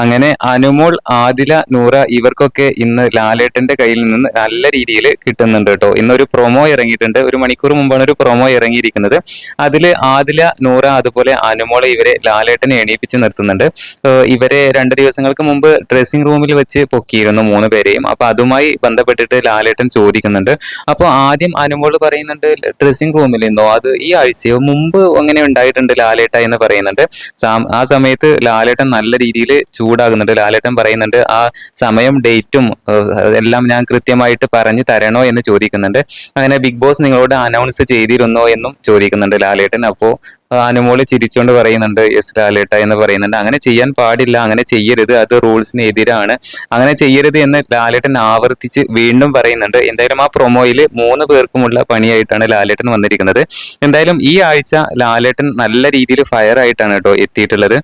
അങ്ങനെ അനുമോൾ ആദില നൂറ ഇവർക്കൊക്കെ ഇന്ന് ലാലേട്ടന്റെ കയ്യിൽ നിന്ന് നല്ല രീതിയിൽ കിട്ടുന്നുണ്ട് കേട്ടോ. ഇന്നൊരു പ്രൊമോ ഇറങ്ങിയിട്ടുണ്ട്. ഒരു മണിക്കൂർ മുമ്പാണ് ഒരു പ്രൊമോ ഇറങ്ങിയിരിക്കുന്നത്. അതിൽ ആദില നൂറ അതുപോലെ അനുമോളെ ഇവരെ ലാലേട്ടനെ എണീപ്പിച്ച് നിർത്തുന്നുണ്ട്. ഇവരെ രണ്ട് ദിവസങ്ങൾക്ക് മുമ്പ് ഡ്രസ്സിംഗ് റൂമിൽ വെച്ച് പൊക്കിയിരുന്നു മൂന്ന് പേരെയും. അപ്പൊ അതുമായി ബന്ധപ്പെട്ടിട്ട് ലാലേട്ടൻ ചോദിക്കുന്നുണ്ട്. അപ്പോൾ ആദ്യം അനുമോൾ പറയുന്നുണ്ട് ഡ്രസ്സിംഗ് റൂമിൽ നിന്നോ അത് ഈ ആഴ്ചയോ മുമ്പ് അങ്ങനെ ഉണ്ടായിട്ടുണ്ട് ലാലേട്ട? എന്ന് പറയുന്നുണ്ട്. ആ സമയത്ത് ലാലേട്ടൻ നല്ല രീതിയിൽ ചൂടാകുന്നുണ്ട്. ലാലേട്ടൻ പറയുന്നുണ്ട് ആ സമയം ഡേറ്റും എല്ലാം ഞാൻ കൃത്യമായിട്ട് പറഞ്ഞു തരണോ എന്ന് ചോദിക്കുന്നുണ്ട്. അങ്ങനെ ബിഗ് ബോസ് നിങ്ങളോട് അനൗൺസ് ചെയ്തിരുന്നോ എന്നും ചോദിക്കുന്നുണ്ട് ലാലേട്ടൻ. അപ്പോൾ അനുമോൾ ചിരിച്ചുകൊണ്ട് പറയുന്നുണ്ട് എസ് ലാലേട്ട എന്ന് പറയുന്നുണ്ട്. അങ്ങനെ ചെയ്യാൻ പാടില്ല അങ്ങനെ ചെയ്യരുത് അത് റൂൾസിന് എതിരാണ് അങ്ങനെ ചെയ്യരുത് എന്ന് ലാലേട്ടൻ ആവർത്തിച്ച് വീണ്ടും പറയുന്നുണ്ട്. എന്തായാലും ആ പ്രൊമോയിൽ മൂന്ന് പേർക്കുമുള്ള പണിയായിട്ടാണ് ലാലേട്ടൻ വന്നിരിക്കുന്നത്. എന്തായാലും ഈ ആഴ്ച ലാലേട്ടൻ നല്ല രീതിയിൽ ഫയർ ആയിട്ടാണ് കേട്ടോ എത്തിയിട്ടുള്ളത്.